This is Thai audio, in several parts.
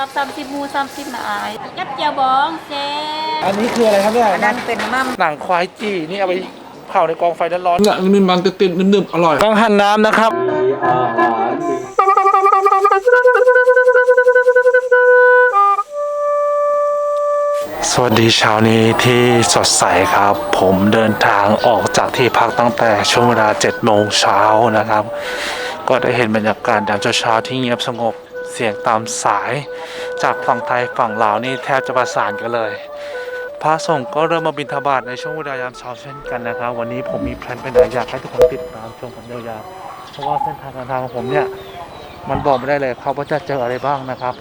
ซับสามสิบมูสามสิบนะอายยับเจียวบองเจ๊อันนี้คืออะไรครับเนี่ยอันนั้นเป็นมั่มหนังควายจีนี่เอาไปเผาในกองไฟร้อนๆเนี่ยมีมันติดๆนึบๆอร่อยกังหันน้ำนะครับสวัสดีเช้านี้ที่สดใสครับ ผมเดินทางออกจากที่พักตั้งแต่ช่วงเวลา7โมงเช้านะครับ ก็ได้เห็นบรรยากาศยามเช้าๆที่เงียบสงบ เสียงตามสาย จากฝั่งไทยฝั่งลาวนี่แทบจะประสานกันเลย พระสงฆ์ก็เริ่มมาบิณฑบาตในช่วงเวลายามเช้าเช่นกันนะครับ วันนี้ผมมีแพลนไปไหนอยากให้ทุกคนติดตามชมกันยาวๆเพราะว่าเส้นทางการทางของผมเนี่ยมันบอกไม่ได้เลยครับว่าจะเจออะไรบ้างนะครับ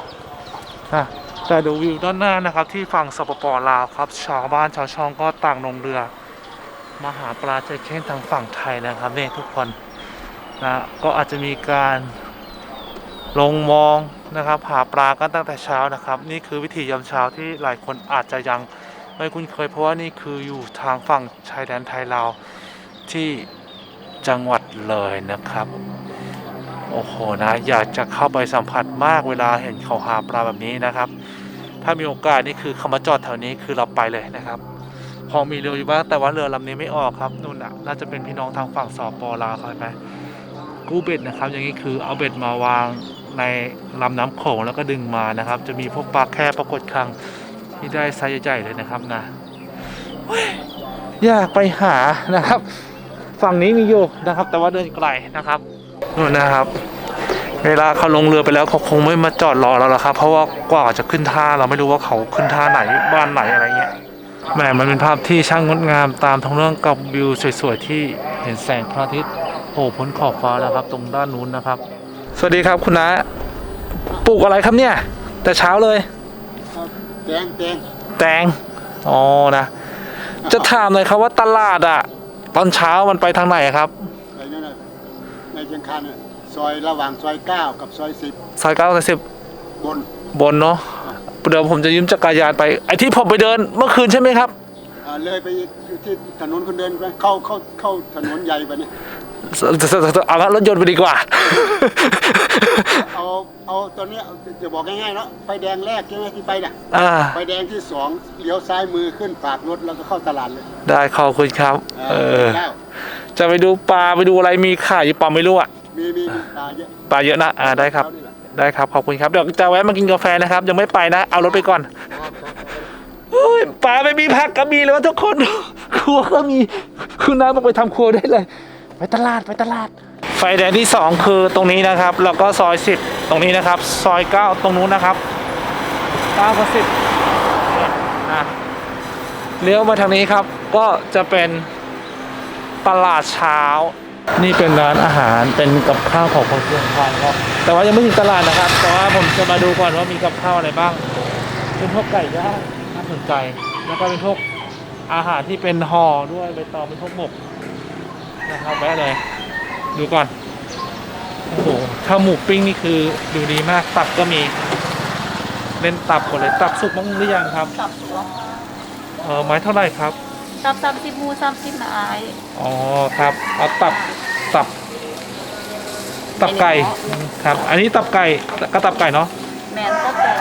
อะแต่ดูวิวด้านหน้านะครับ ที่ฝั่งสปปลาวครับ ชาวบ้านชาวช่องก็ต่างลงเรือมาหาปลาเจเช่นทางฝั่งไทยนะครับนี่ทุกคนนะก็อาจจะมีการ ลงมองนะครับหาปลากันตั้งแต่เช้านะครับ นี่คือวิถียามเช้าที่หลายคนอาจจะยังไม่คุ้นเคยเพราะว่านี่คืออยู่ทางฝั่งชายแดนไทยลาวที่จังหวัดเลยนะครับ โอ้โหนะอยากจะเข้าไปสัมผัสมากเวลาเห็นเขาหาปลาแบบนี้นะครับ ถ้ามีโอกาสนี่คือเขามาจอดแถวนี้คือเราไปเลยนะครับพอมีเรืออยู่บ้างแต่ว่าเรือลำนี้ไม่ออกครับนู่นน่ะน่าจะเป็นพี่น้องทางฝั่งสปลาวเขาไหมกู้เบ็ดนะครับ อย่างนี้คือเอาเบ็ดมาวาง ในลำน้ำโขงแล้วก็ดึงมานะครับ จะมีพวกปลาแค่ปรากฏครังที่ได้ไซส์ใหญ่ๆเลยนะครับนะอยากไปหานะครับ ฝั่งนี้มีอยู่นะครับ แต่ว่าเดินไกลนะครับนู่นนะครับ เวลาเขาลงเรือไปแล้วเขาคงไม่มาจอดรอเราแล้วครับเพราะว่ากว่าจะขึ้นท่าเราไม่รู้ว่าเขาขึ้นท่าไหนบ้านไหนอะไรเงี้ยแหมมันเป็นภาพที่ช่างงดงามตามท้องเรื่องกับวิวสวยๆที่เห็นแสงพระอาทิตย์โผล่พ้นขอบฟ้าแล้วครับ ตรงด้านนู้นนะครับ วัสดีครับคุณน้าปลูกอะไรครับเนี่ย แต่เช้าเลย แตงแตงแตงอ๋อนะ จะถามหน่อยครับว่าตลาดอะตอนเช้ามันไปทางไหนครับอะไรนั่นน่ะในเชียงคานน่ะซอยระหว่างซอยเก้ากับซอยสิบซอยเก้าสิบบนบนเนาะเดี๋ยวผมจะยืมจักรยานไปไอ้ที่ผมไปเดินเมื่อคืนใช่ไหมครับ อ่าเลยไปอยู่ที่ถนนคนเดินไปเข้าเข้าเข้าถนนใหญ่ไปเนี่ย เอาละรถยนต์ไปดีกว่า เอาเอาตอนเนี้ยจะบอกง่ายๆเนาะไฟแดงแรกใช่ไหมที่ไปน่ะอ่า ไฟแดงที่สองเลี้ยวซ้ายมือขึ้นปากรถแล้วก็เข้าตลาดเลยได้ขอบคุณครับ เออ แล้วจะไปดูปลาไปดูอะไรมีขายอยู่ปลาไม่รู้อะมีมีมีปลาเยอะปลาเยอะนะอ่าได้ครับ ได้ครับขอบคุณครับเดี๋ยวจะแวะมากินกาแฟนะครับ ยังไม่ไปนะ เอารถไปก่อนโอ้ยปลาไม่มีผักก็มีเลยวะทุกคน ครัวก็มีคุณน้าบอกไปทำครัวได้เลย ไปตลาดไปตลาด ไฟแดงที่สองคือตรงนี้นะครับ แล้วก็ซอยสิบตรงนี้นะครับ ซอยเก้าตรงนู้นนะครับเก้ากับสิบนะเลี้ยวมาทางนี้ครับ ก็จะเป็นตลาดเช้า นี่เป็นร้านอาหารเป็นกับข้าวของคนเชียงคานครับ แต่ว่ายังไม่ถึงตลาดนะครับ แต่ว่าผมจะมาดูก่อนว่ามีกับข้าวอะไรบ้าง เป็นพวกไก่ย่างน่าสนใจ แล้วก็เป็นพวกอาหารที่เป็นห่อด้วยใบตองเป็นพวกหมก นะครับแวะเลย ดูก่อน โอ้โหถ้าหมูปิ้งนี่คือดูดีมากตับก็มี เล่นตับก่อนเลยตับสุกบ้างหรือยังครับ ตับตัวเออไม้เท่าไหร่ครับซับสามสิบมูสามสิบนะอายอ๋อครับเอาตับตับ ตับไก่ครับ อันนี้ตับไก่ก็ตับไก่เนาะแมนตับไก่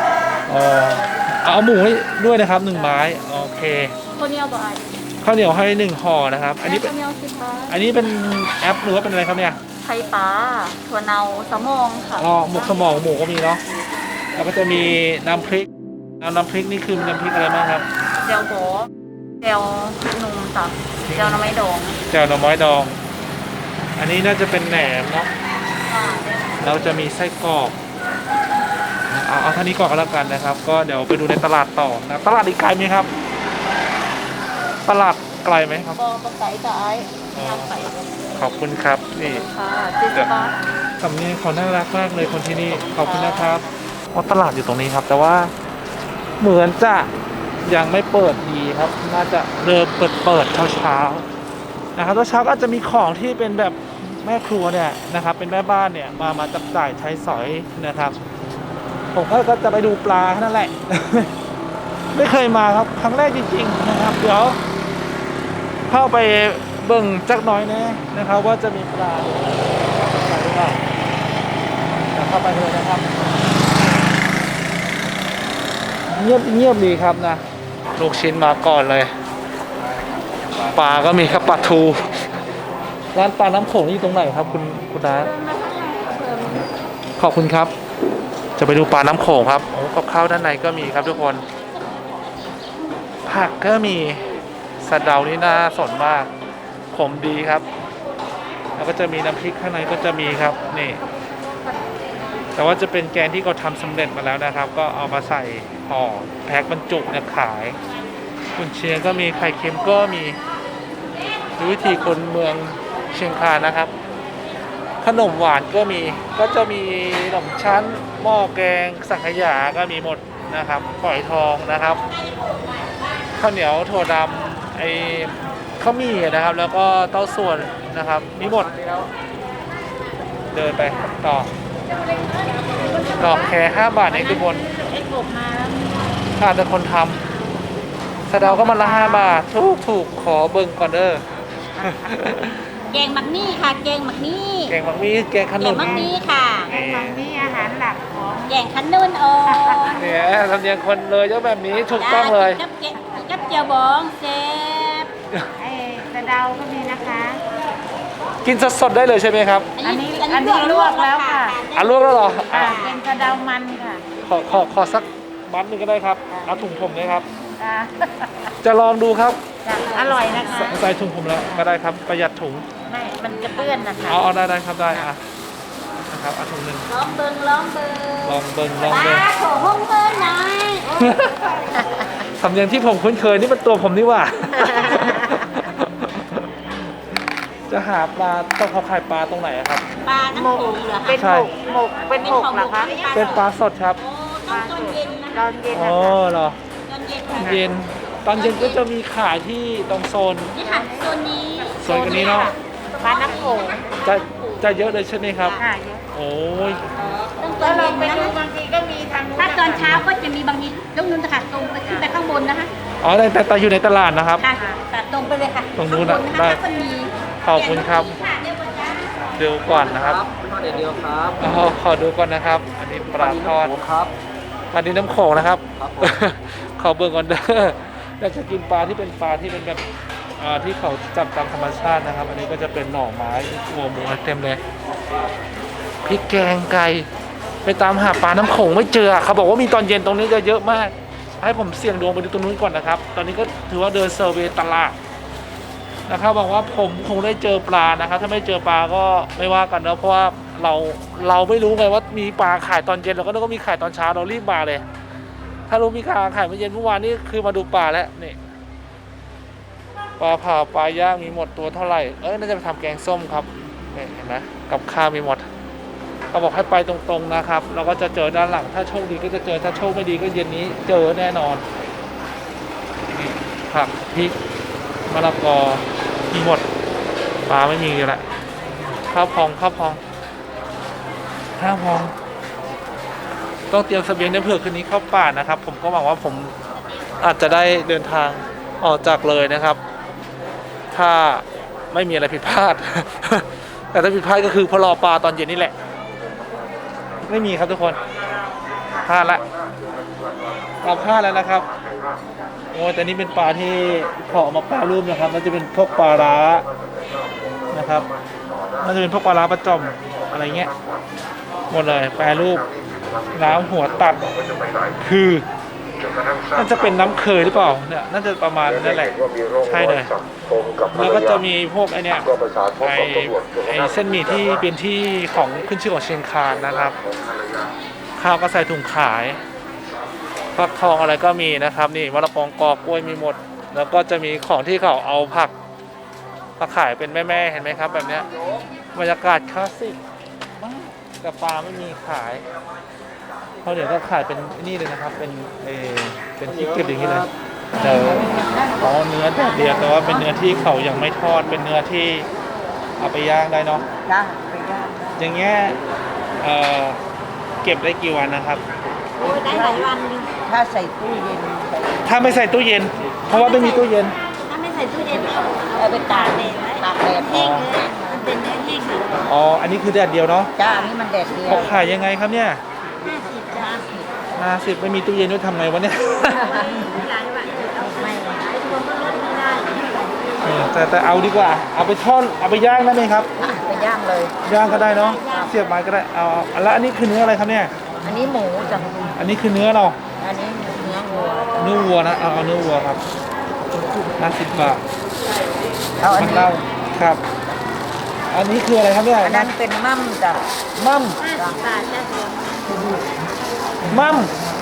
อ๋อเอาหมูให้ด้วยนะครับหนึ่งไม้โอเคข้าวเหนียวบ่อาย ข้าวเหนียวให้หนึ่งห่อนะครับ อันนี้เป็นข้าวเหนียวสิบบาทอันนี้เป็นแอปหรือว่าเป็นอะไรครับเนี่ยไข่ปลาถั่วเนาสมองค่ะอ๋อหมกสมองหมูก็มีเนาะแล้วก็จะมีน้ำพริกน้ำน้ำพริกนี่คือมีน้ำพริกอะไรบ้างครับเจียวโบเจียวนุ่มจ้ะเจียวหน้ำไม้ดองแจ่วหน่อไม้ดอง อันนี้น่าจะเป็นแหนมเนาะค่ะเราจะมีไส้กรอกเอาเอาเท่านี้ก่อนก็แล้วกันนะครับ ก็เดี๋ยวไปดูในตลาดต่อนะตลาดอีกไกลไหมครับ ตลาดไกลไหมครับ บอปลาไก่กับไอ้ทำไปขอบคุณครับ นี่ค่ะเจ็ดสิบบาทสำเนียงเขาน่ารักมากเลยคนที่นี่ ขอบคุณนะครับเพราะตลาดอยู่ตรงนี้ครับ แต่ว่าเหมือนจะยังไม่เปิดดีครับ น่าจะเริ่มเปิดเปิดเช้าเช้าๆนะครับเช้าๆก็อาจจะมีของที่เป็นแบบแม่ครัวเนี่ยนะครับ เป็นแม่บ้านเนี่ยมามาจับจ่ายใช้สอยนะครับ ผมก็ก็จะไปดูปลาแค่นั่นแหละ ไม่เคยมาครับ ครั้งแรกจริงๆนะครับ เดี๋ยว เข้าไปเบิ่งจักหน้อยแน่นะครับ ว่าจะมีปลาหรือเปล่าเดี๋ยวเข้าไปเลยนะครับ เงียบเงียบดีครับนะลูกชิ้นมาก่อนเลยปลาก็มีครับปลาทูร้านปลาน้ำโขงนี่อยู่ตรงไหนครับ คุณคุณน้าขอบคุณครับ จะไปดูปลาน้ำโขงครับโอ้กับข้าวด้านในก็มีครับทุกคน ผักก็มี สะเดานี่น่าสนมากขมดีครับ แล้วก็จะมีน้ำพริกข้างในก็จะมีครับนี่ แต่ว่าจะเป็นแกงที่เขาทำสำเร็จมาแล้วนะครับ ก็เอามาใส่ห่อแพ็คบรรจุเนี่ยขายกุนเชียงก็มีไข่เค็มก็มีดูวิธีคนเมืองเชียงคานนะครับ ขนมหวานก็มีก็จะมีขนมชั้นหม้อแกงสังขยาก็มีหมดนะครับฝอยทองนะครับข้าวเหนียวถั่วดำ ไอ้ข้าวหมี่นะครับ แล้วก็เต้าส่วนนะครับ มีหมด เดินไปต่อดอกแคร์ห้าบาทเองทุกคนไอ้กบมาแล้วขาดแต่คนทำสะเดาก็มันละห้าบาท ถูกถูกขอเบิ่งก่อนเด้อแกงมักนี่ค่ะ แกงมักนี่แกงมักมีแกงขแกนุงนมักนี่ค่ะนี่มักนี่อาหารหลักของแกงขนุนโอ้เนี่ยทำเนียงคนเลยเยอะแบบนี้ถูกต้องเลยกับ เจกับเจียวบองเซฟไอ้กระเดาก็มีนะคะ กินสดๆได้เลยใช่ไหมครับอันนี้อันนี้ลวกแล้วค่ะ อะลวกแล้วเหรออะอ่าเป็นกระเดามันค่ะขอขอขอสักมัดหนึงก็ได้ครับเอาถุงผมเลยครับอ่าจะลองดูครับจะอร่อยนะคะ ใส่ใส่ถุงผมแล้วก็ได้ครับประหยัดถุงไม่ มันจะเปื้อนนะคะเอาเอาได้ได้ครับได้อะนะครับเอาถุงหนึ่งล้อมเบิงล้อมเบิงลองเบิ่งลองปเบิ่งลาโขห้องเบิงหน่อย สำเนียงที่ผมคุ้นเคยนี่มันตัวผมนี่หว่า จะหาปลาต้องเขาขายปลาตรงไหนอะครับ ปลาน้ำโขงเหรอเป็นคะหมกหมกเป็นหมกเหรอคะเป็นปลาสดครับ โอ้ต้องตอนเย็นนะตอนเย็นอ๋นะอคะเหรอ ตอนเย็นค่ะเย็น ตอนเย็นก็จะมีขายที่ตรงโซน นี่ค่ะโซนนี้โซนกันนี้เนาะ ปลาน้ำโขงจะจะเยอะเลยใช่ไหมครับ ค่ะเยอะโอ้ย ต้องตแล้อวนเราเย็นไปนะดูบางทีก็มีทางนู้น ถ้าตอนเช้าก็จะมีบางทีต้องนู้นนะคะตรงไปขึ้นไปข้างบนนะคะอ๋อแต่แต่แต่อยู่ในตลาดนะครับ ค่ะตัดตรงไปเลยค่ะตรงนู้นน่ะข้างบได้ นะคะถ้ามันมีขอบคุณครับค่ะเดี๋ยวก่อนนะดูก่อนนะครับเดี๋ยวครับอ๋อขอดูก่อนนะครับ อันนี้ปลาทอดครับ ปลาดินน้ำโขงนะครับ ครับผม ขอเบิ่งก่อนเด้ออยากจะกินปลาที่เป็นปลาที่เป็นแบบอ่าที่เขาจับตามธรรมชาตินะครับ อันนี้ก็จะเป็นหน่อไม้หัวหมูเต็มเลยพริกแกงไก่ ไปตามหาปลาน้ำโขงไม่เจอเขาบอกว่ามีตอนเย็นตรงนี้จะเยอะมาก ให้ผมเสี่ยงดวงไปดูตรงนู้นก่อนนะครับ ตอนนี้ก็ถือว่าเดินเซอร์เวตลาดนะครับบอกว่าผมคงได้เจอปลานะครับ ถ้าไม่เจอปลาก็ไม่ว่ากันนะเพราะว่าเราเราไม่รู้ไงว่ามีปลาขายตอนเย็นเราก็นึกว่ามีขายตอนเช้าเรารีบมาเลย ถ้ารู้มีขาขายเมื่อเย็นเมื่อวานนี่คือมาดูปลาแล้วนี่ปลาเผาปลาย่างมีหมดตัวเท่าไหร่เอ้ยน่าจะไปทำแกงส้มครับเห็นไหมกับข้าวมีหมด เขาบอกให้ไปตรงๆนะครับ เราก็จะเจอด้านหลัง ถ้าโชคดีก็จะเจอ ถ้าโชคไม่ดีก็เย็นนี้เจอแน่นอนผักพริกมะละกอมีหมดปลาไม่มีอยู่แล้วข้าวพองข้าวพองข้าวพอง ต้องเตรียมสเสบียงในเผื่อคืนนี้เข้าป่านะครับ ผมก็หวังว่าผมอาจจะได้เดินทางออกจากเลยนะครับ ถ้าไม่มีอะไรผิดพลาด แต่ถ้าผิดพลาดก็คือพอรอปลาตอนเย็นนี่แหละ ไม่มีครับทุกคนพลาดละเราพลาดแล้วนะครับโอ้แต่นี่เป็นปลาที่เพาะมาแปรรูปนะครับน่าจะเป็นพวกปลาร้านะครับน่าจะเป็นพวกปลาร้าประจอมอะไรเงี้ยหมดเลยแปลรูปน้ำหัวตัดคือ น่าจะเป็นน้ำเคยหรือเปล่าเนี่ยน่าจะประมาณนั่นแหละใช่เลยแล้วก็จะมีพวกไอเนี่ยไอไอเส้นหมี่ที่เป็นที่ของขึ้นชื่อของเชียงคานนะครับข้าวก็ใส่ถุงขายฟักทองอะไรก็มีนะครับ นี่มะละกองกอกล้วยมีหมด แล้วก็จะมีของที่เขาเอาผักมาขายเป็นแม่ๆเห็นไหมครับ แบบเนี้ยบรรยากาศคลาสสิกมากแต่ปลาไม่มีขาย ขาเดี๋ยวก็ขายเป็นนี่เลยนะครับ เป็นเออเป็นที่เก็บอย่างนี้เลยเดี๋ยวอ๋อเนื้อแดดเดียวแต่ว่าเป็นเนื้อที่เขายังไม่ทอดเป็นเนื้อที่เอาไปย่างได้เนาะจ้าไปย่างอย่างเงี้ยเอ่อเก็บได้กี่วันนะครับ โอ้ยได้หลายวันอยู่ถ้าใส่ตู้เย็นใส่ถ้าไม่ใส่ตู้เย็น เพราะว่าไม่มีตู้เย็น ถ้าไม่ใส่ตู้เย็นเอาเอาไปตากแดดไว้ตากแดดแห้งเลยมันเป็นเนื้อแห้งอยู่อ๋ออันนี้คือแดดเดียวเนาะจ้าอันนี้มันแดดเดียวเขาขายยังไงครับเนี่ย ห้าสิบจ้าหห้าสิบไม่มีตู้เย็นด้วยทำไงวะเนี่ยเออแต่แต่เอาดีกว่า เอาไปทอดเอาไปย่างได้ไหมครับ ไปย่างเลย ย่างก็ได้เนาะ เสียบไม้ก็ได้เอาเอาแล้วอันนี้คือเนื้ออะไรครับเนี่ย อันนี้หมูจ้ะอันนี้คือเนื้อเรา อันนี้เนื้อวัว เนื้อวัวนะ เอาเอาเนื้อวัวครับห้าสิบบาทเอาอันมันนี้เล่าครับ อันนี้คืออะไรครับเนี่ย อันนั้นเป็นมั่มจ้ะ มั่มจ้ะ มั่ม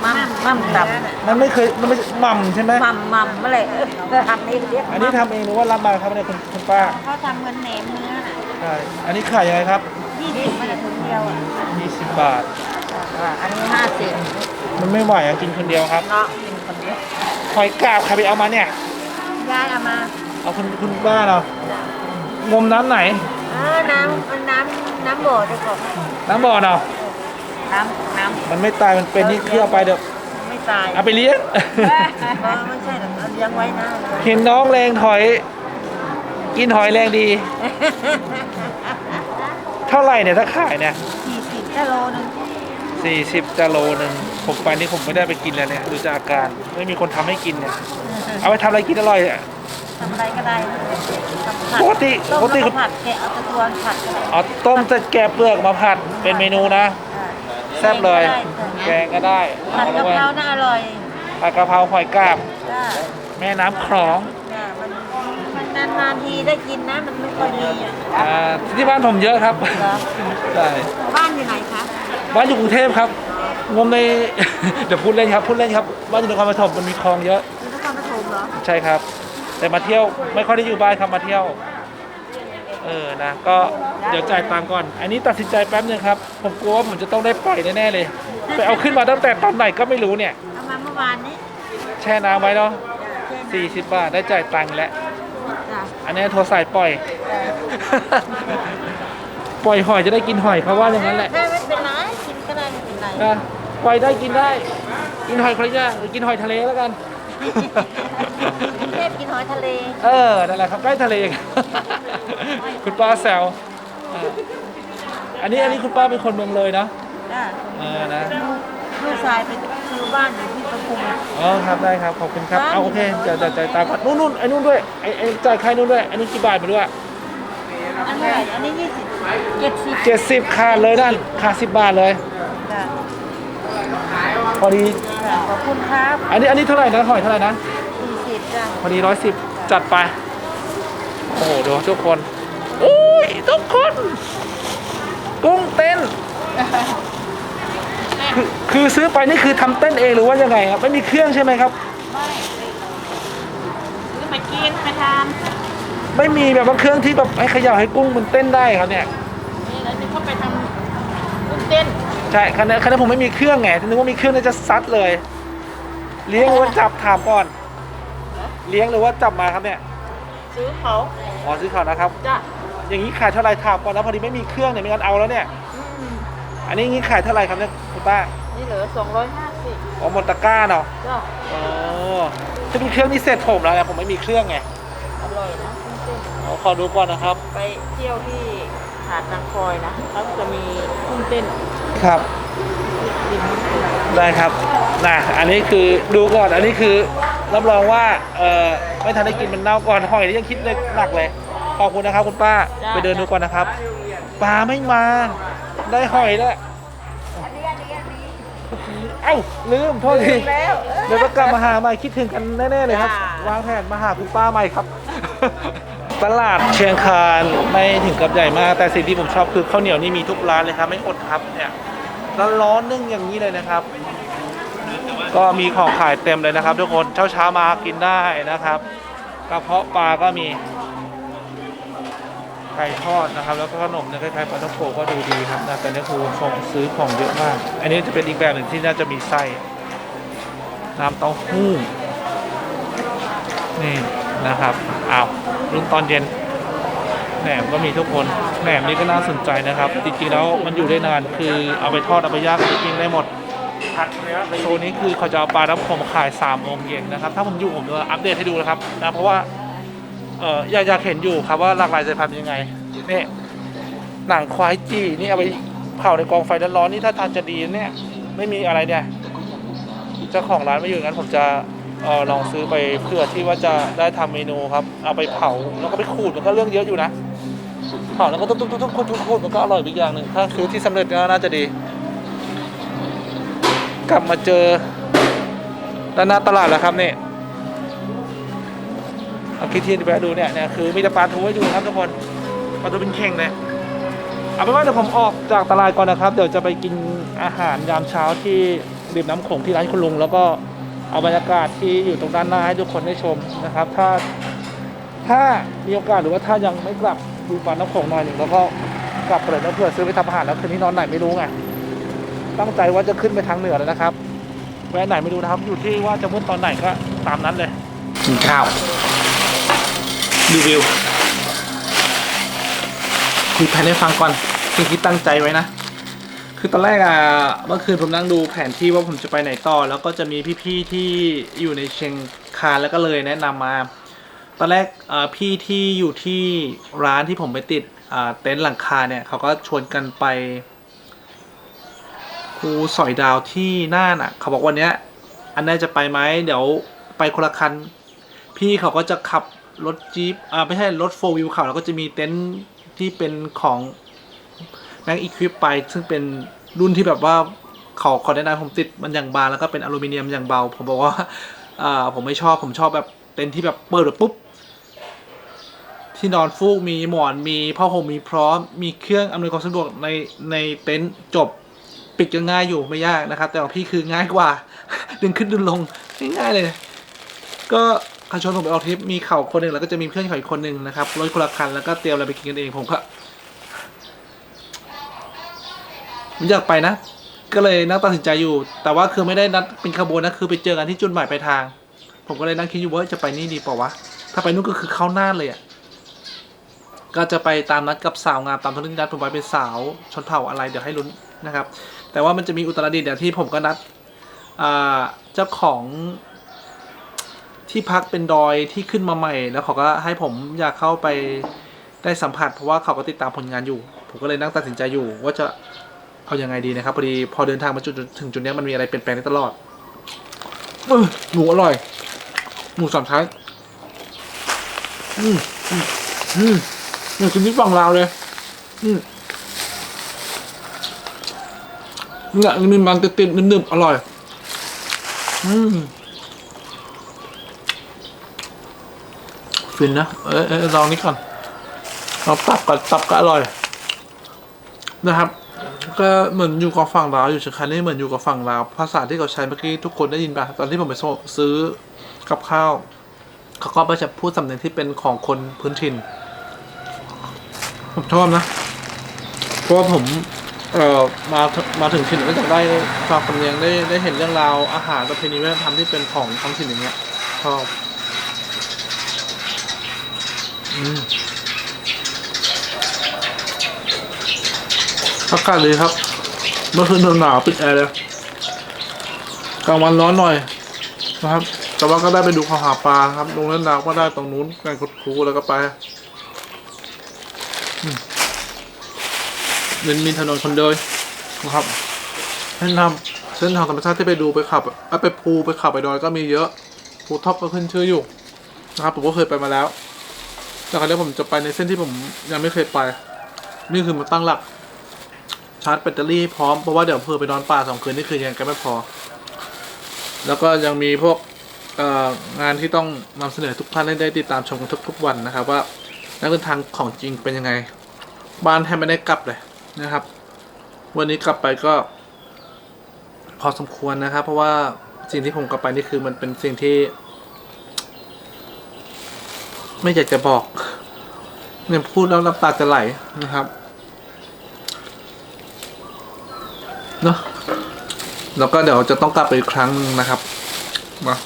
มั่มมั่มตับมันไม่เคยมันไม่หม่ำใช่ไหมมั่มมั่มเมื่อไหร่เออทำนี่เรียกอันนี้ทำเองหรือว่ารับมาครับเนี่ยคุณคุณป้าเขาทำเหมือนแหนมเนื้อน่ะใช่อันนี้ขายยังไงครับยี่สิบมันถุงเดียวอะ20บาทอะอันนี้ห้าสิบมันไม่ไหวอะกินคนเดียวครับเนาะกินคนเดียวหอยกาบใครไปเอามาเนี่ยยายเอามาเอาคุณคุณป้าเนาะงมน้ำไหนเออน้ำมันน้ำน้ำบ่อเดี๋ยวก่อนน้ำบ่อเนาะ น้ำน้ำมันไม่ตายมันเป็นนี่เคลื่อไปเดี๋ยวไม่ตายเอาไปเลี้ยงเออไม่ใช่หรอกเอาเลี้ยงไว้นะเห็นน้องแรงถอย กินหอยแรงดี เท่าไหร่เนี่ยถ้าขายเนี่ยสี่สิบกิโลนึงสี่สิบจะโลหนึ่งผมไปนี่ผมไม่ได้ไปกินแล้วเนี่ยดูจากอาการไม่มีคนทำให้กินเนี่ยเอาไปทำอะไรกินอร่อยอะ ทำอะไรก็ได้ทำผัดปกติต้มปกติ แล้วผัดแกะเอาแตะตัวผัดก็ได้เอาต้มจะแกะเปลือกมาผัดเป็นเมนูนะอ่า แซ่บเลยแกแกงก็ได้ผัดกะเพราน่าอร่อยผัดกะเพราหอยกาบจ้าแม่น้ำคลองจ้ามันมันนานๆทีได้กินนะ มันไม่ค่อยมีอะอ่าที่บ้านผมเยอะครับเหรอใช่บ้านอยู่ไหนคะบ้านอยู่กรุงเทพครับงมในเดี๋ยวพูดเล่นครับพูดเล่นครับบ้านอยู่นครปฐมมันมีคลองเยอะอยู่นครปฐมเหรอใช่ครับ แต่มาเที่ยวไม่ค่อยได้อยู่บ้านครับมาเที่ยวเออนะก็เดี๋ยวจ่ายตังค์ก่อน อันนี้ตัดสินใจแป๊บนึงครับ ผมกลัวว่าผมจะต้องได้ปล่อยแน่ๆเลย ไปเอาขึ้นมาตั้งแต่ตอนไหนก็ไม่รู้เนี่ย เอามาเมื่อวานนี้แช่น้ำไว้เนาะ40 บาทได้จ่ายตังค์แล้ว จ้าอันนี้โทรสายปล่อย ปล่อยหอยจะได้กินหอยเขาว่าอย่างนั้นแหละได้ไม่เป็นไรกินก็ได้ไม่เป็นไรนะปล่อยได้กินได้ กินหอยคนละอย่างหรือกินหอยทะเลแล้วกัน กรุงเทพกินหอยทะเลเออนั่นแหละครับใกล้ทะเลคุณป้าแซวเอออันนี้อันนี้คุณป้าเป็นคนเมืองเลยเนาะจ้าเออนะลูกชายไปซื้อบ้านอยู่ที่ปทุม อ๋อครับได้ครับขอบคุณครับเอาโอเคเดี๋ยวเดี๋ยวจ่ายตามก่อนนู่นนู่นไอ้นู่นด้วยไอ้ไอ้จ่ายใครนู่นด้วยไอ้นู่นกี่บาทมาด้วยอันเท่าไหร่อันนี้ยี่สิบเจ็ดสิบเจ็ดสิบขาดเลยนั่นขาดสิบบาทเลย จ้า พอดีจ้าขอบคุณครับอันนี้อันนี้เท่าไหร่นะหอยเท่าไหร่นะ สี่สิบจ้าพอดีร้อยสิบจัดไป โอ้โหดูทุกคนอุ้ยทุกคน กุ้งเต้น คือคือซื้อไปนี่คือทำเต้นเองหรือว่ายังไงครับ ไม่มีเครื่องใช่ไหมครับซื้อมากินมาทานไม่มีแบบว่าเครื่องที่แบบให้เขย่าให้กุ้งมันเต้นได้ครับเนี่ย นี่แล้วนี่เขาไปทำกุ้งเต้น ใช่คันนี้คันนี้ผมไม่มีเครื่องไงนึกว่ามีเครื่องน่าจะซัดเลย เลี้ยงหรือว่าจับถามก่อน เลี้ยงหรือว่าจับมาครับเนี่ยซื้อเขาอ๋อซื้อเขานะครับจ้าอย่างนี้ขายเท่าไหร่ถามก่อนนะพอดีไม่มีเครื่องเนี่ยไม่งั้นเอาแล้วเนี่ยอันนี้งี้ขายเท่าไหร่ครับเนี่ยคุณป้านี่เหลือสองร้อยห้าสิบอ๋อหมดตะกร้าเนาะจ้าอ๋อถ้ามีเครื่องนี่เสร็จผมแล้วนะผมไม่มีเครื่องไงอร่อยนะกุ้งเต้นอ๋อขอดูก่อนนะครับ ไปเที่ยวที่หาดนางคอยนะเขาจะมีกุ้งเต้น ครับริมได้ครับนะอันนี้คือดูก่อนอันนี้คือรับรองว่าเอ่อไม่ทันได้กินมันเน่าก่อนหอยนี่ยังคิดเลยหนักเลยขอบคุณนะครับคุณป้าไปเดินดูก่อนนะครับปลาไม่มา ได้หอยแล้วเอ้าลืมโทษทีแล้วเดี๋ยวก็กลับมาหาใหม่คิดถึงกันแน่ๆเลยครับจ้าวางแผนมาหาคุณป้าใหม่ครับ ตลาดเชียงคานไม่ถึงกับใหญ่มาก แต่สิ่งที่ผมชอบคือข้าวเหนียวนี่มีทุกร้านเลยครับ ไม่อดครับเนี่ย ร้อนๆนึ่งอย่างนี้เลยนะครับ ก็มีของขายเต็มเลยนะครับ ทุกคนเช้าๆมากินได้นะครับกระเพาะปลาก็มีไก่ทอดนะครับ แล้วก็ขนมเนี่ยคล้ายๆปลาท่องโกก็ดูดีครับนะแต่เนี่ยคือของซื้อของเยอะมาก อันนี้จะเป็นอีกแบบหนึ่งที่น่าจะมีไส้น้ำเต้าหู้นี่นะครับอ้าวรุ่นตอนเย็น แหนมก็มีทุกคนแหนมนี่ก็น่าสนใจนะครับ จริงๆแล้วมันอยู่ได้นานคือเอาไปทอดเอาไปย่างเอาไปกินได้หมดโซนนี้คือเขาจะเอาปลาน้ำผมขาย3ามโมงเย็นนะครับ ถ้าผมอยู่ผมจะอัปเดตให้ดูนะครับนะเพราะว่าเอออยากอยากเห็นอยู่ครับว่าหลากหลายสายพันธุ์ยังไงนี่หนังควายจีนี่เอาไปเผาในกองไฟร้อนๆนี่ถ้าทานจะดีเนี่ยไม่มีอะไรเนี่ยเจ้าของร้านไม่อยู่งั้นผมจะเออลองซื้อไปเพื่อที่ว่าจะได้ทำเมนูครับ เอาไปเผาแล้วก็ไปขูดมันก็เรื่องเยอะอยู่นะ เผาแล้วก็ทุบทุบทุบทุบขูดขูดขูดมันก็อร่อยอีกอย่างหนึ่งถ้าซื้อที่สำเร็จก็น่าจะดี กลับมาเจอด้านหน้าตลาดแล้วครับเนี่ยเอาคิดที่แวะดูเนี่ยเนี่ยคือมีแต่ปลาทูให้ดูครับทุกคนปลาทูเป็นเข่งเลยเอาเป็นว่าเดี๋ยวผมออกจากตลาดก่อนนะครับ เดี๋ยวจะไปกินอาหารยามเช้าที่ริมน้ำโขงที่ร้านคุณลุง แล้วก็เอาบรรยากาศที่อยู่ตรงด้านหน้าให้ทุกคนได้ชมนะครับ ถ้าถ้ามีโอกาสหรือว่าถ้ายังไม่กลับ ดูปลาน้ำโขงหน่อยหนึ่งแล้วก็กลับไปเลยนะเพื่อซื้อไปทำอาหารแล้วคืนนี้นอนไหนไม่รู้ไงตั้งใจว่าจะขึ้นไปทางเหนือแล้วนะครับแวะไหนไม่รู้นะครับ อยู่ที่ว่าจะมืดตอนไหนก็ตามนั้นเลยกินข้าวรีวิวคุยแผนให้ฟังก่อนสิ่งที่ตั้งใจไว้นะคือตอนแรกอะเมื่อคืนผมนั่งดูแผนที่ว่าผมจะไปไหนต่อ แล้วก็จะมีพี่ๆที่อยู่ในเชียงคานแล้วก็เลยแนะนำมา ตอนแรกพี่ที่อยู่ที่ร้านที่ผมไปติดเต็นท์หลังคาเนี่ยเขาก็ชวนกันไปคูสอยดาวที่น่านอะ เขาบอกวันเนี้ย อันน่าจะไปไหมเดี๋ยวไปคนละคัน พี่เขาก็จะขับรถจี๊ปอ่าไม่ใช่รถโฟวิวเขาแล้วก็จะมีเต็นท์ที่เป็นของแม็กอีควิปไป ซึ่งเป็นรุ่นที่แบบว่าเขาขอแนะนำผมติดมันอย่างบางแล้วก็เป็นอลูมิเนียมอย่างเบา ผมบอกว่าอ่าผมไม่ชอบผมชอบแบบเต็นท์ที่แบบเปิดแบบปุ๊บ ที่นอนฟูกมีหมอนมีผ้าห่มมีพร้อม มีเครื่องอำนวยความสะดวกในในเต็นท์จบปิดก็ง่ายอยู่ไม่ยากนะครับ แต่ของพี่คือง่ายกว่า ดึงขึ้นดึงลงง่ายๆเลย ก็เขาชวนผมไปออกทริปมีเข่าคนหนึ่งแล้วก็จะมีเพื่อนเขาอีกคนหนึ่งนะครับรถคนละคันแล้วก็เตรียมอะไรไปกินกันเองผมก็ผมอยากไปนะ ก็เลยนั่งตัดสินใจอยู่ แต่ว่าคือไม่ได้นัดเป็นขบวนนะคือไปเจอกันที่จุดหมายปลายทาง ผมก็เลยนั่งคิดอยู่ว่าจะไปนี่ดีเปล่าวะถ้าไปนู่นก็คือเข้าหน้าเลยอะ ก็จะไปตามนัดกับสาวงามตามที่นัดผมไว้เป็นสาวชนเผ่าอะไรเดี๋ยวให้ลุ้นนะครับ แต่ว่ามันจะมีอุตรดิตถ์อย่างที่ผมก็นัดเจ้าของที่พักเป็นดอยที่ขึ้นมาใหม่ แล้วเขาก็ให้ผมอยากเข้าไปได้สัมผัส เพราะว่าเขาก็ติดตามผลงานอยู่ ผมก็เลยนั่งตัดสินใจอยู่ ว่าจะเอายังไงดีนะครับพอดีพอเดินทางมาจุดถึงจุดนี้มันมีอะไรเปลี่ยนแปลงได้ตลอดหมูอร่อย หมูสามชั้นอืมอืมอืม อยากกินที่ฝั่งลาวเลยอืมเนี่ยมีมันติดๆนึบๆอร่อย อืมฟินนะ เอ้ยเอ้ยลองนี้ก่อนเราตับก่อนตับก็อร่อย นะครับ ก็เหมือนอยู่กับฝั่งลาวอยู่เชียงคานนี่เหมือนอยู่กับฝั่งลาวภาษาที่เขาใช้เมื่อกี้ทุกคนได้ยินป่ะตอนที่ผมไปซื้อกับข้าวเขาก็จะพูดสำเนียงที่เป็นของคนพื้นถิ่น ผมชอบนะเพราะผมเอ่อมามาถึงถิ่นก็จะได้ฟังคำเนียงได้ได้เห็นเรื่องราวอาหารประเพณีวัฒนธรรมที่เป็นของท้องถิ่นอย่างเงี้ยชอบอืมอากาศดีครับเมื่อคืนหนาวปิดแอร์เลยกลางวันร้อนหน่อยนะครับ แต่ว่าก็ได้ไปดูเขาหาปลาครับลงเล่นน้ำก็ได้ตรงนู้นแกงคุดคูแล้วก็ไป มเดินมีถนนคนเดินนะครับเส้นทางเส้นทางธรรมชาติที่ไปดูไปขับเอ้ยไปภูไปขับไปดอยก็มีเยอะภูท็อปก็ขึ้นชื่ออยู่นะครับผมก็เคยไปมาแล้วแต่คราวนี้ผมจะไปในเส้นที่ผมยังไม่เคยไป นี่คือมาตั้งหลัก ชาร์จแบตเตอรี่พร้อมเพราะว่าเดี๋ยวเพื่อไปนอนป่าสองคืนนี่คือยังกันไม่พอ แล้วก็ยังมีพวกเอ่องานที่ต้องนำเสนอทุกท่านให้ได้ติดตามชมกันทุกๆวันนะครับว่า นักเดินทางของจริงเป็นยังไง บ้านแทบไม่ได้กลับเลยนะครับ วันนี้กลับไปก็ พอสมควรนะครับ เพราะว่าสิ่งที่ผมกลับไปนี่คือมันเป็นสิ่งที่ ไม่อยากจะบอกเนี่ยพูดแล้วน้ำตาจะไหลนะครับเนาะแล้วก็เดี๋ยวจะต้องกลับไปอีกครั้งหนึงนะครับมา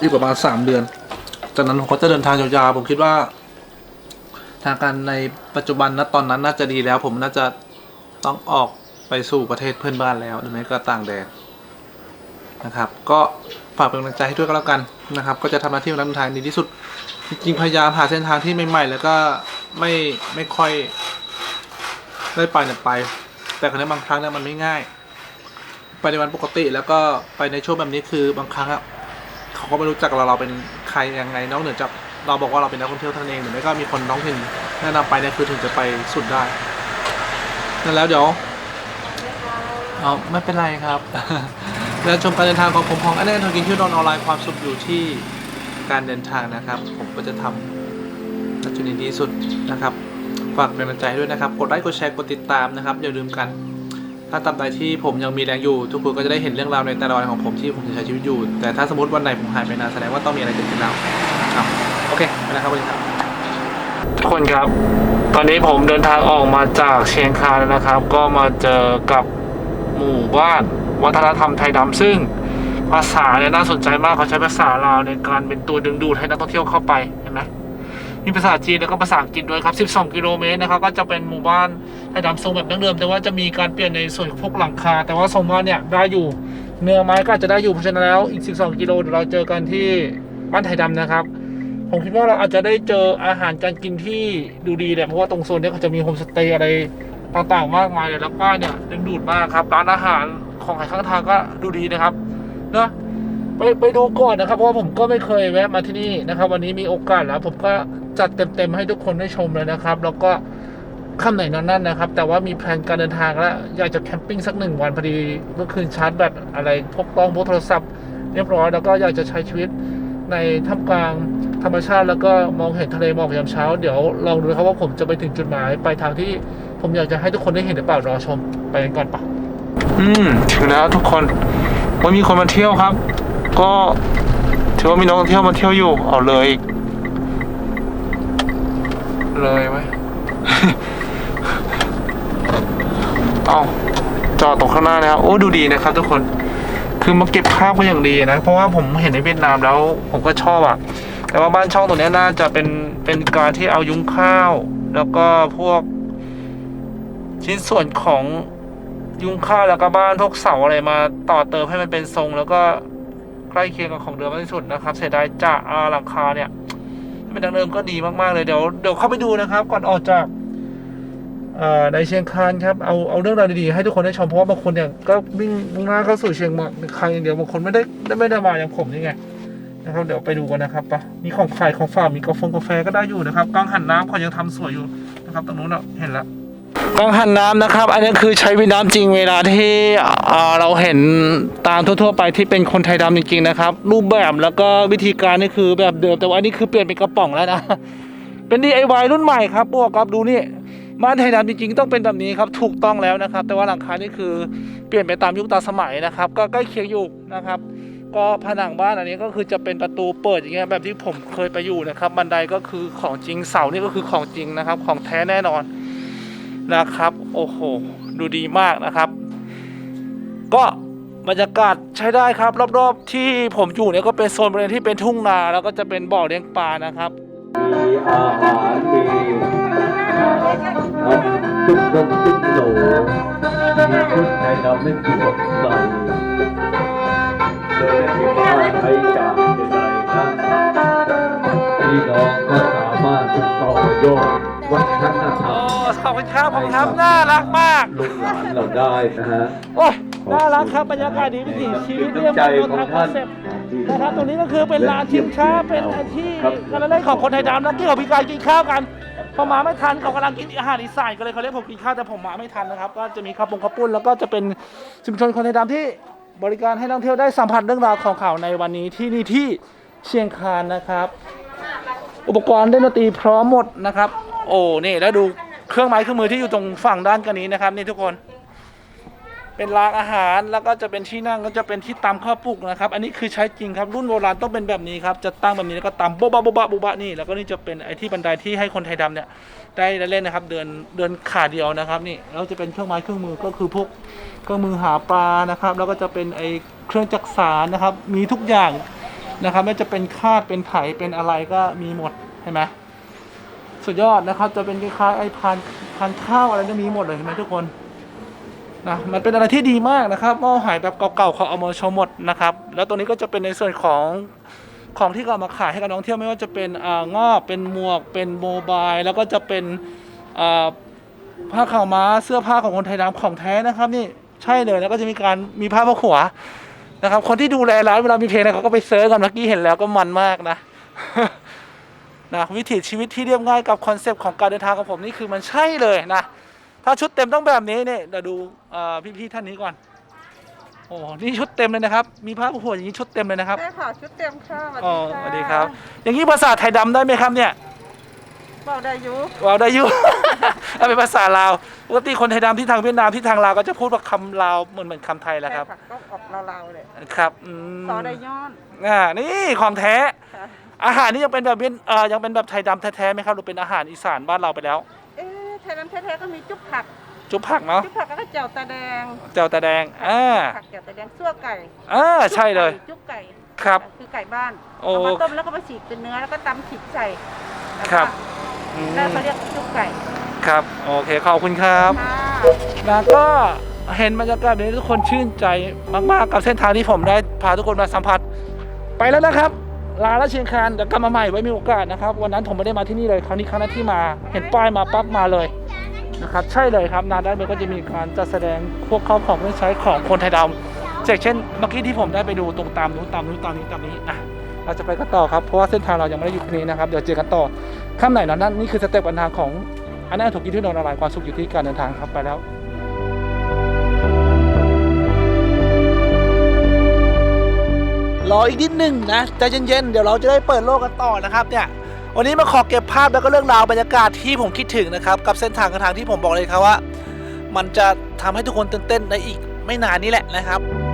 อีกประมาณสามเดือน จากนั้นผมก็จะเดินทางยาวๆผมคิดว่า ทางการในปัจจุบันณตอนนั้นน่าจะดีแล้ว ผมน่าจะต้องออกไปสู่ประเทศเพื่อนบ้านแล้วหรือไม่ก็ต่างแดนนะครับ ก็ฝากเป็นกำลังใจให้ด้วยก็แล้วกันนะครับ ก็จะทำหน้าที่นักเดินทางดีที่สุด จริงๆพยายามหาเส้นทางที่ใหม่ๆแล้วก็ไม่ไม่ค่อยได้ไปเนี่ยไป แต่ครั้งนี้บางครั้งเนี่ยมันไม่ง่าย ไปในวันปกติแล้วก็ไปในช่วงแบบนี้คือบางครั้งอะเขาก็ไม่รู้จักเราเราเป็นใครยังไงนอกเหนือจาก เราบอกว่าเราเป็นนักท่องเที่ยวท่านเองหรือไม่ก็มีคนน้องถิ่นแนะนำไปเนี่ยคือถึงจะไปสุดได้นั่นแล้วเดี๋ยวเอาไม่เป็นไรครับแล้วชมการเดินทางของผมของอันแน่ทองกินเที่ยวนอนออนไลน์ความสุขอยู่ที่การเดินทางนะครับ ผมก็จะทำในจุดนี้ดีสุดนะครับฝากเป็นกำลังใจด้วยนะครับ กดไลค์กดแชร์กดติดตามนะครับ อย่าลืมกัน ถ้าตามใดที่ผมยังมีแรงอยู่ ทุกคนก็จะได้เห็นเรื่องราวในแต่ละวันของผมที่ผมจะใช้ชีวิตอยู่ แต่ถ้าสมมติวันไหนผมหายไปนานแสดงว่าต้องมีอะไรเกิดขึ้นแล้วครับโอ เคไปนะครับวันนี้ครับทุกคนครับ ตอนนี้ผมเดินทางออกมาจากเชียงคานนะครับ ก็มาเจอกับหมู่บ้านวัฒนธรรมไทยดำซึ่งภาษาเนี่ยน่าสนใจมากเขาใช้ภาษาลาวในการเป็นตัวดึงดูดให้นักท่องเที่ยวเข้าไปเห็นไหมมีภาษาจีนแล้วก็ภาษาอังกฤษด้วยครับ 12 กิโลเมตรนะครับ ก็จะเป็นหมู่บ้านไทยดำทรงแบบดั้งเดิม แต่ว่าจะมีการเปลี่ยนในส่วนของพวกหลังคา แต่ว่าทรงบ้านเนี่ยได้อยู่ เนื้อไม้ก็จจะได้อยู่เพราะฉะนั้นแล้วอีก 12 กิโลเดี๋ยวเราเจอกันที่บ้านไทยดำนะครับ ผมคิดว่าเราอาจจะได้เจออาหารการกินที่ดูดีแหละเพราะว่าตรงโซนนี้เขาจะมีโฮมสเตย์อะไรต่างๆมากมายเลยแล้วป้ายเนี่ยดึงดูดมากครับร้านอาหารของขายข้างทางก็ดูดีนะครับเนอะไปไปดูก่อนนะครับเพราะว่าผมก็ไม่เคยแวะมาที่นี่นะครับ วันนี้มีโอกาสแล้ว ผมก็จัดเต็มๆให้ทุกคนได้ชมเลยนะครับ แล้วก็ค่ำไหนนอนนั่นนะครับ แต่ว่ามีแผนการเดินทางแล้วอยากจะแคมปิ้งสักหนึ่งวันพอดีเมื่อคืนชาร์จแบตอะไรพกต้องพกโทรศัพท์ เรียบร้อยแล้วก็อยากจะใช้ชีวิตในท่ามกลาง ธรรมชาติแล้วก็มองเห็นทะเลหมอกยามเช้า เดี๋ยวลองดูนะครับว่าผมจะไปถึงจุดหมายไปลายทางที่ผมอยากจะให้ทุกคนได้เห็นหรือเปล่ารอชมไปกันก่อนปะอืมถึงแล้วทุกคนว่ามีคนมาเที่ยวครับ ก็ถือว่ามีนักท่องเที่ยวมาเที่ยวอยู่เอาเลยอีกเลยไหมเอาจอดตรงข้างหน้านะครับโอ้ดูดีนะครับ ทุกคนคือมาเก็บภาพก็อย่างดีนะ เพราะว่าผมเห็นในเวียดนามแล้ว ผมก็ชอบอะ แต่ว่าบ้านช่องตรงนี้น่าจะเป็นเป็นการที่เอายุ้งข้าว แล้วก็พวก ชิ้นส่วนของยุ้งข้าวแล้วก็บ้านพวกเสาอะไรมาต่อเติมให้มันเป็นทรง แล้วก็ใกล้เคียงกับของเดิมมากที่สุดนะครับ เสียดายจะอ่าหลังคาเนี่ยถ้าเป็นดังเดิมก็ดีมากๆเลยเดี๋ยวเดี๋ยวเข้าไปดูนะครับ ก่อนออกจากอ่อในเชียงคานครับเอาเอาเรื่องราวดีๆให้ทุกคนได้ชมเพราะว่าบางคนเนี่ยก็วิ่งมุ่งหน้าเข้าสู่เชียงใหม่คานอย่างเดียวบางคนไม่ได้ไม่ได้มาอย่างผมนี่ไง นะครับเดี๋ยวไปดูกันนะครับปะมีของขายของฝากมีกาแฟกาแฟก็ได้อยู่นะครับกล้องหันน้ำเขายังทำสวยอยู่นะครับตรงนู้นเห็นแล้วกล้องหันน้ำนะครับ อันนี้คือใช้วิน้ำจริงเวลาที่เราเห็นตามทั่ว ๆ ไปที่เป็นคนไทยดำจริง ๆ นะครับ รูปแบบแล้วก็วิธีการนี่คือแบบเดิมแต่ว่าอันนี่คือเปลี่ยนเป็นกระป๋องแล้วนะเป็น DIY รุ่นใหม่ครับพวกครับดูนี่บ้านไทยดำจริงๆต้องเป็นแบบนี้ครับถูกต้องแล้วนะครับ แต่ว่าหลังคานี่คือเปลี่ยนไปตามยุคตามสมัยนะครับ ก็ใกล้เคียงอยู่นะครับ ก็ผนังบ้านอันนี้ก็คือจะเป็นประตูเปิดอย่างเงี้ยแบบที่ผมเคยไปอยู่นะครับ บันไดก็คือของจริงเสานี่ก็คือของจริงนะครับ ของแท้แน่นอนนะครับ โอ้โห ดูดีมากนะครับ ก็บรรยากาศใช้ได้ครับ รอบๆ ที่ผมอยู่เนี่ยก็เป็นโซนบริเวณที่เป็นทุ่งนาแล้วก็จะเป็นบ่อเลี้ยงปลานะครับมีอาหารมีทำตุ๊กตุ๊กตุ๊กโหลมีชุดไทยดำไม่สวมใส่ ขอบคุณครับผมครับน่ารักมากลูกหลานเราได้นะฮะ โอ้ยน่ารักครับบรรยากาศดีวิถีชีวิตเรียบใจง่ายของตามคอท่านนเซ็ปต์นะครับตรงนี้ก็คือเป็นลานชิมช้าเป็นอาที่การละเล่นของคนไทยดำแล้วที่เขามีการกินข้าวกันพอมาไม่ทันเขากำลังกินอาหารอีสานก็เลยเขาเรียกผมกินข้าวแต่ผมมาไม่ทันนะครับ ก็จะมีข้าวปงข้าวปุ้นแล้วก็จะเป็นชุมชนคนไทยดำที่บริการให้นักท่องเที่ยวได้สัมผัสเรื่องราวของเขาในวันนี้ที่นี่ที่เชียงคานนะครับ อุปกรณ์เล่นดนตรีพร้อมหมดนะครับ โอ้นี่แล้วดู เครื่องไม้เครื่องมือที่อยู่ตรงฝั่งด้านกันนี้นะครับ นี่ทุกคน เป็นรางอาหารแล้วก็จะเป็นที่นั่งก็จะเป็นที่ตำข้าวปุกนะครับ อันนี้คือใช้จริงครับรุ่นโบราณต้องเป็นแบบนี้ครับจะตั้งแบบนี้แล้วก็ตำโบ๊ะบะโบ๊ะบะโบ๊ะบะนี่แล้วก็นี่จะเป็นไอ้ที่บันไดที่ให้คนไทยดำเนี่ยได้เล่นนะครับ เดินเดินขาเดียวนะครับ นี่แล้วจะเป็นเครื่องไม้เครื่องมือก็คือพวกเครื่องมือหาปลานะครับ แล้วก็จะเป็นไอ้เครื่องจักสานนะครับ มีทุกอย่างนะครับไม่ว่าจะเป็นคาดเป็นไถเป็นอะไรก็มีหมดใช่ไหม สุดยอดนะครับ จะเป็นคล้ายๆไอ้พานพานข้าวอะไรก็มีหมดเลยเห็นไหมทุกคนนะมันเป็นอะไรที่ดีมากนะครับหม้อหายแบบเก่าๆเขาเอามาโชว์หมดนะครับ แล้วตัวนี้ก็จะเป็นในส่วนของของที่เขาเอามาขายให้กับนักท่องเที่ยวไม่ว่าจะเป็นอ่างอบเป็นหมวกเป็นโมบายแล้วก็จะเป็นอ่าผ้าขาวม้าเสื้อผ้าของคนไทยดำของแท้นะครับนี่ใช่เลยแล้วก็จะมีการมีผ้าพกหัวนะครับ คนที่ดูแลร้านเวลามีเพลงอะไรเขาก็ไปเซิร์ชกันเมื่อกี้เห็นแล้วก็มันมากนะ นะวิถีชีวิตที่เรียบง่ายกับคอนเซปต์ของการเดินทางของผมนี่คือมันใช่เลยนะ ถ้าชุดเต็มต้องแบบนี้เนี่ยเดี๋ยวดูเอ่อพี่ๆท่านนี้ก่อนโอ้นี่ชุดเต็มเลยนะครับ มีผ้าพกหัวอย่างนี้ชุดเต็มเลยนะครับได้ค่ะชุดเต็มค่ะอ๋อสวัสดีครับ อย่างนี้ภาษาไทยดำได้ไหมครับเนี่ยบอกได้อยู่ว้าวได้อยู่เอาเป็นภาษาลาวปกติคนไทยดำที่ทางเวียดนามที่ทางลาวก็จะพูดว่าคำลาวเหมือนเหมือนคำไทยแหละครับใช่ะก็ออกลาวๆเลยครับอืมต่อได้ย้อนอ่านี่ของแท้ค่ะ อาหารนี่ยังเป็นแบบเวียนเอ่อยังเป็นแบบไทยดำแท้ๆไหมครับหรือเป็นอาหารอีสานบ้านเราไปแล้ว เอ๊ะไทยน้ำแท้ๆก็มีจุ๊บผัก จุ๊บผักเนาะจุ๊บผักแล้วก็เจียวตาแดงเจ้าตาแดงอ่าผักเจียวตาแดงซั่วไก่อ่าใช่เลย จุ๊บไก่ครับ คือไก่บ้านโอ้ เอามาต้มแล้วก็มาฉีกเป็นเนื้อแล้วก็ตำขิงใส่แล้วก็ครับ อืมนั่นเขาเรียกจุ๊บไก่ครับ โอเคขอบคุณครับ ค่ะ แล้วก็เห็นบรรยากาศแบบนี้ทุกคนชื่นใจมาก ๆ กับเส้นทางที่ผมได้พาทุกคนมาสัมผัส ไปแล้วนะครับ ลาและเชียงคานเดี๋ยวกลับมาใหม่ไว้มีโอกาสนะครับ วันนั้นผมไม่ได้มาที่นี่เลยครั้งนี้ครั้งแรกที่มาเห็นป้ายมาปั๊บมาเลยนะครับใช่เลยครับนานด้านก็จะมีการจัดแสดงพวกข้าวของเครื่องใช้ของคนไทยดำเช่นเมื่อกี้ที่ผมได้ไปดูตรงตามนู้นตามนู้นตามนี้ตามนี้อะเราจะไปกันต่อครับเพราะว่าเส้นทางเรายังไม่ได้อยู่ที่นี้นะครับเดี๋ยวเจอกันต่อข้ามไหนนั้นนั่นนี่คือสเต็ปการเดินทางของอันนั้นถูกกินที่นอนอะไรความสุขอยู่ที่การเดินทางครับไปแล้ว รออีกนิดหนึ่งนะใจเย็นๆเดี๋ยวเราจะได้เปิดโลกกันต่อนะครับเนี่ยวันนี้มาขอเก็บภาพแล้วก็เรื่องราวบรรยากาศที่ผมคิดถึงนะครับกับเส้นทางกระทางที่ผมบอกเลยครับว่า มันจะทำให้ทุกคนตื่นเต้นในอีกไม่นานนี้แหละนะครับ